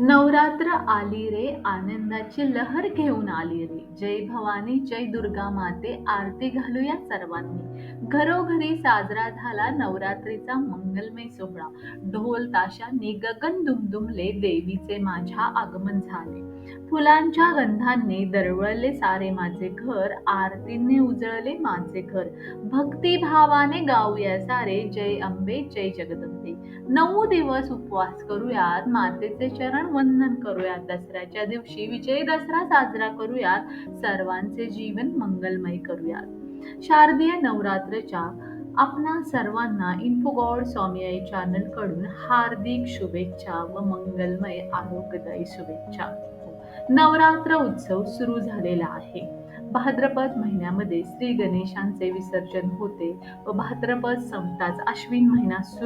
नवरात्र आली रे आनंदाची लहर घेऊन आली रे. जय भवानी जय दुर्गा माते आरती घालूया सर्वांनी. घरोघरी साजरा झाला नवरात्रीचा मंगलमय सोहळा. ढोल ताशांनी गगन दुमदुमले देवीचे माझ्या आगमन झाले. फुलांच्या गंधांनी दरवळले सारे माझे घर आरतीने उजळले माझे घर. भक्तिभावाने गाऊया सारे जय अंबे जय जगदंबे. नऊ दिवस उपवास करूयात मातेचे चरण वंदन करूयात दसऱ्याच्या दिवशी. विजय दसरा साजरा करूयात. सर्वांचे जीवन मंगलमय करूयात. शारदीय नवरात्रच्या आपणा सर्वांना इन्फोगॉड स्वामीयाई चॅनलकडून हार्दिक शुभेच्छा व मंगलमय आरोग्यदायी शुभेच्छा. नवरात्र उत्सव सुरू झालेला आहे. भाद्रपद महिन्यामध्ये श्री गणेशांचे विसर्जन होते व भाद्रपद संपताच अश्विन महिना सुरू